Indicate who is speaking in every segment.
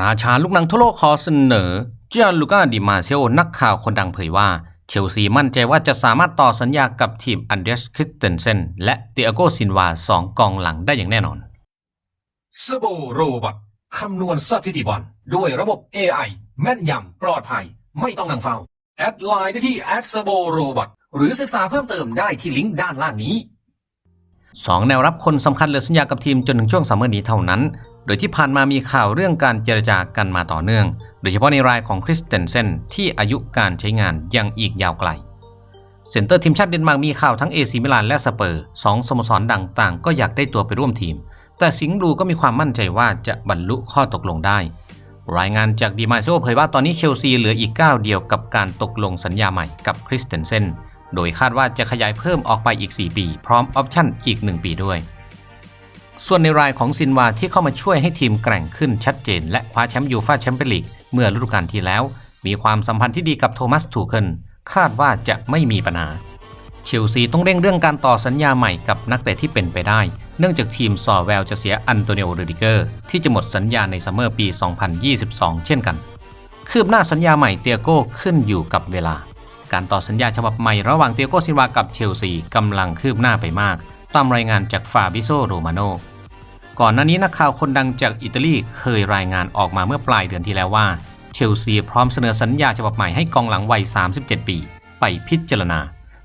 Speaker 1: ราชาลูกหนังทั่วโลกขอเสนอเจาลูก้าดิมาเซโอนักข่าวคนดังเผยว่า เชลซีมั่นใจว่าจะสามารถต่อสัญญากับทีมอันเดรสคริสเตนเซนและเตียโกซินวาสองกองหลังได้อย่างแน่นอน
Speaker 2: สโบโรบอทคำนวณสถิติบอลด้วยระบบ AI แม่นยำปลอดภัย ไม่ต้องนั่งเฝ้า แอดไลน์ได้ที่แอดสโบโรบอทหรือศึกษาเพิ่มเติมได้ที่ลิงก์ด้านล่างนี้
Speaker 1: สองแนวรับคนสำคัญเหลือสัญญากับทีมจนถึงช่วงซัมเมอร์นี้เท่านั้น โดยที่ผ่านมามีข่าวเรื่องการเจรจากันมาต่อเนื่อง โดยเฉพาะในรายของคริสเตนเซนที่อายุการใช้งานยังอีกยาวไกล เซนเตอร์ทีมชาติเดนมาร์กมีข่าวทั้งเอซีมิลานและสเปอร์สองสโมสรดังต่างก็อยากได้ตัวไปร่วมทีม แต่สิงห์บลูก็มีความมั่นใจว่าจะบรรลุข้อตกลงได้ รายงานจากดีมาโซเผยว่าตอนนี้เชลซีเหลืออีกก้าวเดียวกับการตกลงสัญญาใหม่กับคริสเตนเซนโดยคาดว่าจะขยายเพิ่มออกไปอีก 4 ปี พร้อมออปชั่นอีก 1 ปีด้วย ส่วนในรายของซินวาที่เข้ามาช่วยให้ทีมแกร่งขึ้นชัดเจน และคว้าแชมป์ยูฟ่าแชมเปี้ยนลีกเมื่อฤดูกาลที่แล้ว มีความสัมพันธ์ที่ดีกับโทมัสทูเคิลคาดว่าจะไม่มีปัญหาเชลซีต้องเร่งเรื่องการต่อสัญญาใหม่กับนักเตะที่เป็นไปได้ เนื่องจากทีมสอแววจะเสียอันโตนิโอเรดิเกอร์ที่จะหมดสัญญาในซัมเมอร์ปี 2022 เช่นกัน คืบหน้าสัญญาใหม่เตียโก้ขึ้นอยู่กับเวลา การต่อสัญญาฉบับใหม่ระหว่างเตียโก้ซินวากับเชลซีกำลังคืบหน้าไปมาก ตามรายงานจากฟาบิโซโรมาโนก่อนหน้านี้นักข่าวคนดังจากอิตาลีเคยรายงานออกมาเมื่อปลายเดือนที่แล้วว่า เชลซีพร้อมเสนอสัญญาฉบับใหม่ให้กองหลังวัย 37 ปี ไปพิจารณา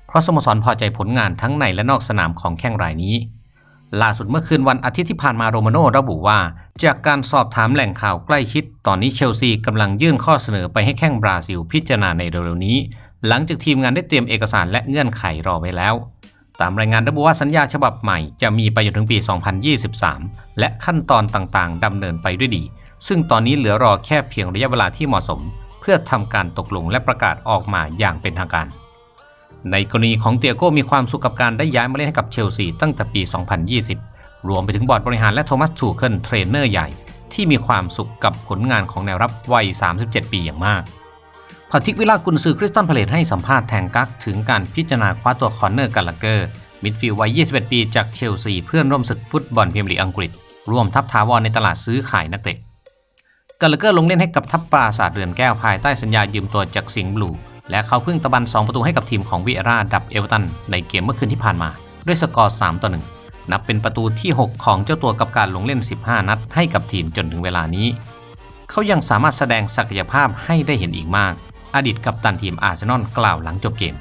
Speaker 1: เพราะสโมสรพอใจผลงานทั้งในและนอกสนามของแข้งรายนี้ ล่าสุดเมื่อคืนวันอาทิตย์ที่ผ่านมาโรมาโน่ระบุว่า จากการสอบถามแหล่งข่าวใกล้ชิด ตอนนี้เชลซีกำลังยื่นข้อเสนอไปให้แข้งบราซิลพิจารณาในเร็วๆนี้ หลังจากทีมงานได้เตรียมเอกสารและเงื่อนไขรอไว้แล้ว ตามรายงานระบุว่าสัญญาฉบับใหม่จะมีไปจนถึงปี 2023 และขั้นตอนต่างๆดำเนินไปด้วยดี ซึ่งตอนนี้เหลือรอแค่เพียงระยะเวลาที่เหมาะสม เพื่อทำการตกลงและประกาศออกมาอย่างเป็นทางการ ในกรณีของเตียโก้มีความสุขกับการได้ย้ายมาเล่นให้กับเชลซีตั้งแต่ปี 2020 รวมไปถึงบอร์ดบริหารและโทมัสทูเคิลเทรนเนอร์ใหญ่ที่มีความสุขกับผลงานของแนวรับวัย 37 ปีอย่างมาก พาทิกวิลากุนซือคริสตันพเลตให้สัมภาษณ์แทงกักถึงการพิจารณาคว้าตัวคอนเนอร์กัลลาเกอร์ มิดฟิลด์วัย 21 ปีจากเชลซีเพื่อนร่วมศึกฟุตบอลพรีเมียร์ลีกอังกฤษ ร่วมทัพทาวรในตลาดซื้อขายนักเตะกัลลาเกอร์ลงเล่นให้กับทัพปราสาทเรือนแก้วภายใต้สัญญายืมตัวจากสิงห์บลูและเขาเพิ่งตะบัน 2 ประตูให้กับทีมของวิเอราดับเอเวอร์ตันในเกมเมื่อคืนที่ผ่านมา ด้วยสกอร์ 3 ต่อ 1 นับเป็นประตูที่ 6 ของเจ้าตัวกับการลงเล่น 15 นัดให้กับทีมจนถึงเวลานี้ เขายังสามารถแสดงศักยภาพให้ได้เห็นอีกมาก อดีตกัปตันทีมอาร์เซนอลกล่าวหลังจบเกม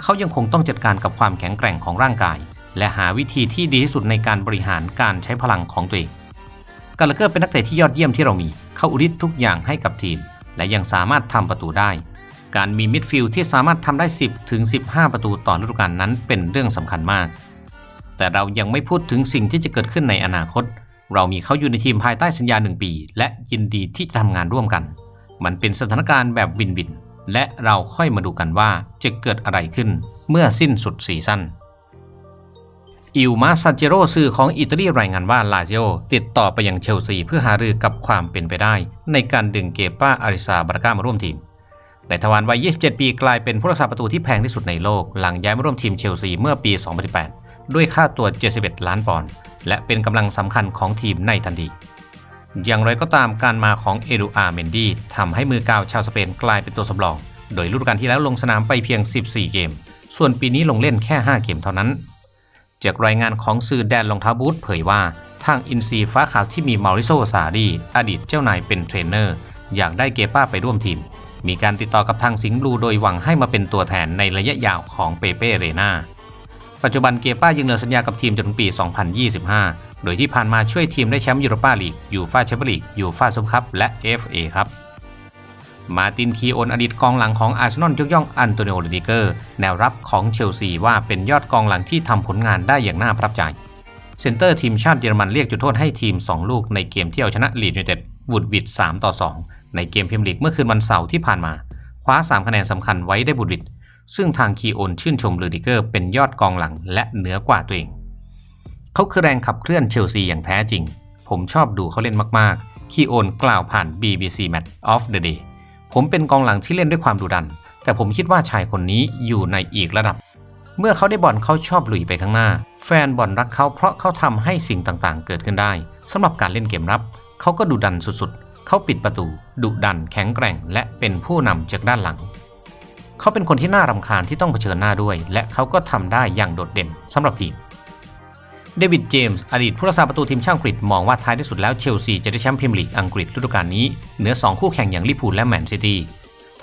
Speaker 1: เขายังคงต้องจัดการกับความแข็งแกร่งของร่างกาย และหาวิธีที่ดีที่สุดในการบริหารการใช้พลังของตัวเอง กาลเกอร์เป็นนักเตะที่ยอดเยี่ยมที่เรามี เขาอุทิศทุกอย่างให้กับทีม และยังสามารถทำประตูได้ การมีมิดฟิลด์ที่สามารถทำได้ 10ถึง15 ประตูต่อฤดูกาลนั้นเป็นเรื่องสำคัญมาก แต่เรายังไม่พูดถึงสิ่งที่จะเกิดขึ้นในอนาคต เรามีเขาอยู่ในทีมภายใต้สัญญา1ปี และยินดีที่จะทำงานร่วมกัน มันเป็นสถานการณ์แบบวินวิน และเราค่อยมาดูกันว่าจะเกิดอะไรขึ้นเมื่อสิ้นสุดซีซั่นอิลมาซาเจโรสื่อของอิตาลีรายงานว่าลาซิโอติดต่อไปยังเชลซีเพื่อหารือกับความเป็นไปได้ ในการดึงเกป้าอาริซาบาราก้ามาร่วมทีมในทวารวัย 27 ปีกลายเป็นผู้รักษาประตูที่แพงที่สุดในโลก หลังย้ายมาร่วมทีมเชลซีเมื่อปี 2018 ด้วยค่าตัว 71 ล้านปอนด์และเป็นกำลังสำคัญของทีมในทันที อย่างไรก็ตามการมาของเอดูอาเมนดีทำให้มือกาวชาวสเปนกลายเป็นตัวสำรอง โดยฤดูกาลที่แล้วลงสนามไปเพียง 14 เกม ส่วนปีนี้ลงเล่นแค่ 5 เกมเท่านั้น จากรายงานของสื่อแดนรองเท้าบูทเผยว่า ทางอินซีฟ้าขาวที่มีมาริโซซาดีอดีตเจ้านายเป็นเทรนเนอร์ อยากได้เกป้าไปร่วมทีม มีการติดต่อกับทางสิงห์บลูโดยหวังให้มาเป็นตัวแทนในระยะยาวของเปเป้เรนา ปัจจุบันเกป้ายังเหลือสัญญากับทีมจนถึงปี 2025 โดยที่ผ่านมาช่วยทีมได้แชมป์ยูโรปาลีก ยูฟาแชมเปี้ยนลีก ยูฟาซุปคัพ และ FA ครับ มาตินคีโอนอดีตกองหลังของอาร์เซนอลยกย่องอันโตนิโอเรดิเกอร์ แนวรับของเชลซีว่าเป็นยอดกองหลังที่ทำผลงานได้อย่างน่าประทับใจเซนเตอร์ทีมชาติเยอรมันเรียกจุดโทษให้ทีม 2 ลูกในเกมที่เอาชนะลีดยูไนเต็ดวูดวิด3ต่อ 2 ในเกมพรีเมียร์ลีกเมื่อคืนวันเสาร์ที่ผ่านมา คว้า 3 คะแนนสำคัญไว้ได้บูดวิด ซึ่งทางคีโอนชื่นชมเรดิเกอร์เป็นยอดกองหลังและเหนือกว่าตัวเอง เขาคือแรงขับเคลื่อนเชลซีอย่างแท้จริง ผมชอบดูเขาเล่นมากๆ คีโอนกล่าวผ่าน BBC Match of the Day ผมเป็นกองหลังที่เล่นด้วยความดุดัน แต่ผมคิดว่าชายคนนี้อยู่ในอีกระดับ เมื่อเขาได้บอลเขาชอบลุยไปข้างหน้า แฟนบอลรักเขาเพราะเขาทำให้สิ่งต่างๆ เกิดขึ้นได้สำหรับการเล่นเกมรับ เขาก็ดุดันสุดๆ เขาปิดประตู ดุดันแข็งแกร่ง และเป็นผู้นำจากด้านหลัง เขาเป็นคนที่น่ารำคาญที่ต้องเผชิญหน้าด้วย และเขาก็ทำได้อย่างโดดเด่นสำหรับทีมเดวิดเจมส์อดีตผู้รักษาประตูทีมชาติอังกฤษมองว่าท้ายที่สุดแล้วเชลซีจะได้แชมป์พรีเมียร์ลีกอังกฤษฤดูกาลนี้ เหนือ 2 คู่แข่งอย่างลิเวอร์พูลและแมนซิตี้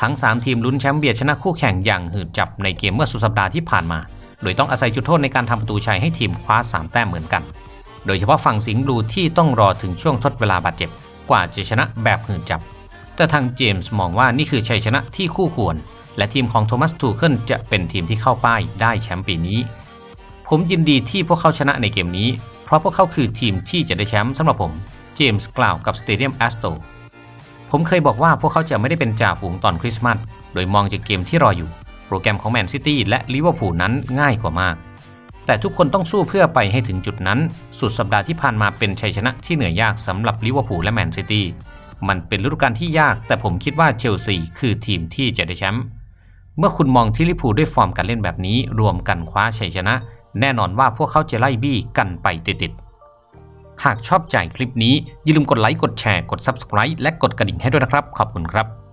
Speaker 1: ทั้ง 3 ทีมลุ้นแชมป์เบียดชนะคู่แข่งอย่างหืดจับในเกมเมื่อสุดสัปดาห์ที่ผ่านมา โดยต้องอาศัยจุดโทษในการทำประตูชัยให้ทีมคว้า 3 แต้มเหมือนกัน โดยเฉพาะฝั่งสิงห์บลูที่ต้องรอถึงช่วงทดเวลาบาดเจ็บ กว่าจะชนะแบบหืดจับ แต่ทางเจมส์มองว่านี่คือชัยชนะที่คู่ควร และทีมของโทมัสทูเคิลจะเป็นทีมที่เข้าป้ายได้แชมป์ปีนี้ ผมยินดีที่พวกเขาชนะในเกมนี้ เพราะพวกเขาคือทีมที่จะได้แชมป์สำหรับผม เจมส์กล่าวกับสเตเดียมแอสโตผมเคยบอกว่าพวกเขาจะไม่ได้เป็นจ่าฝูงตอนคริสต์มาส โดยมองจากเกมที่รออยู่ โปรแกรมของแมนซิตี้และลิเวอร์พูลนั้นง่ายกว่ามาก แต่ทุกคนต้องสู้เพื่อไปให้ถึงจุดนั้น สุดสัปดาห์ที่ผ่านมาเป็นชัยชนะที่เหนื่อยยากสำหรับลิเวอร์พูลและแมนซิตี้ มันเป็นฤดูกาลที่ยาก แต่ผมคิดว่าเชลซีคือทีมที่จะได้แชมป์ เมื่อคุณมองที่ลิพูด้วยฟอร์มการเล่นแบบนี้ รวมกันคว้าชัยชนะ แน่นอนว่าพวกเขาจะไล่บี้กันไปติดๆ หากชอบใจคลิปนี้อย่าลืมกดไลค์กดแชร์กด Subscribe และกดกระดิ่งให้ด้วยนะครับ ขอบคุณครับ